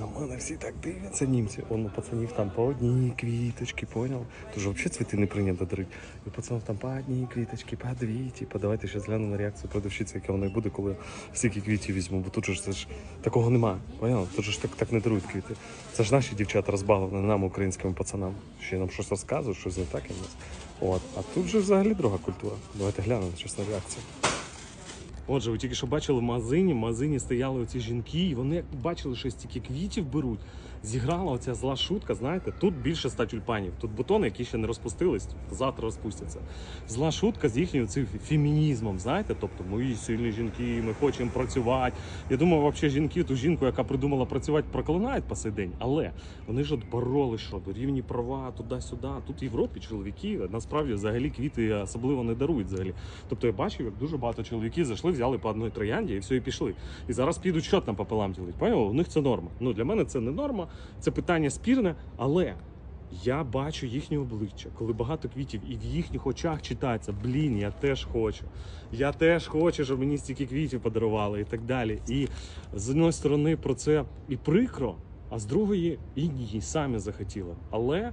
На мене всі так дивляться німці. Он у пацанів там по одній квіточки, понял? Тож взагалі цвіти не прийнято дарити. І у пацанів там по одній квіточки, по дві. Типу, давайте ще гляну на реакцію продавщиці, яка вона буде, коли стільки квітів візьму. Бо тут же ж це ж такого немає. Понял? Тут же ж так, так не дарують квіти. Це ж наші дівчата розбавлені нам, українським пацанам. Ще нам щось розказують, щось не так і нас. От. А тут же взагалі друга культура. Давайте глянемо чесна реакція. Отже, ви тільки що бачили в магазині, в магазині стояли оці жінки, і вони бачили, що стільки квітів беруть. Зіграла оця зла шутка, знаєте, тут більше ста тюльпанів. Тут бутони, які ще не розпустились, завтра розпустяться. Зла шутка з їхнім цим фемінізмом, знаєте, тобто мої сильні жінки, ми хочемо працювати. Я думаю, взагалі жінки, ту жінку, яка придумала працювати, проклинають по сей день. Але вони ж от бороли, що рівні права, туди-сюди. Тут в Європі чоловіки насправді взагалі квіти особливо не дарують взагалі. Тобто я бачив, як дуже багато чоловіків зайшли, взяли по одній троянді і все, і пішли. І зараз підуть що там пополам ділить. Поняли? У них це норма. Ну для мене це не норма, це питання спірне, але. Я бачу їхнє обличчя, коли багато квітів, і в їхніх очах читається: блін, я теж хочу. Я теж хочу, щоб мені стільки квітів подарували і так далі. І з однієї сторони про це і прикро, а з другої і ні, самі захотіли. Але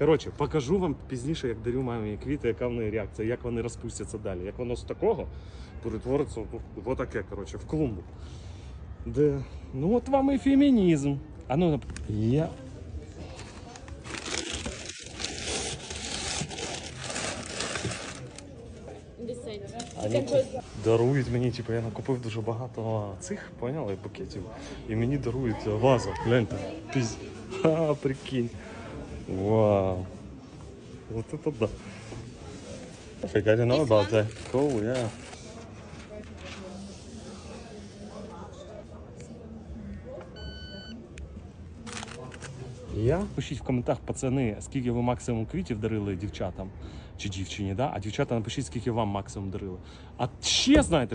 Коротше, покажу вам пізніше, як дарю мамі квіти, яка в неї реакція, як вони розпустяться далі. Як воно з такого перетвориться в- отаке, коротше, в клумбу. Де... Ну от вам і фемінізм. А ну, я. Вони дарують мені, типу, я накупив дуже багато цих, поняли, букетів. І мені дарують вазу. Гляньте. Пізь. Ха, прикинь. Вау. Вот это да. I didn't know about that. Cool, yeah. Я пишіть в коментах, пацани, скільки ви максимум квітів дарили дівчатам чи дівчині, да? а дівчата напишіть, скільки вам максимум дарили. А ще знаєте,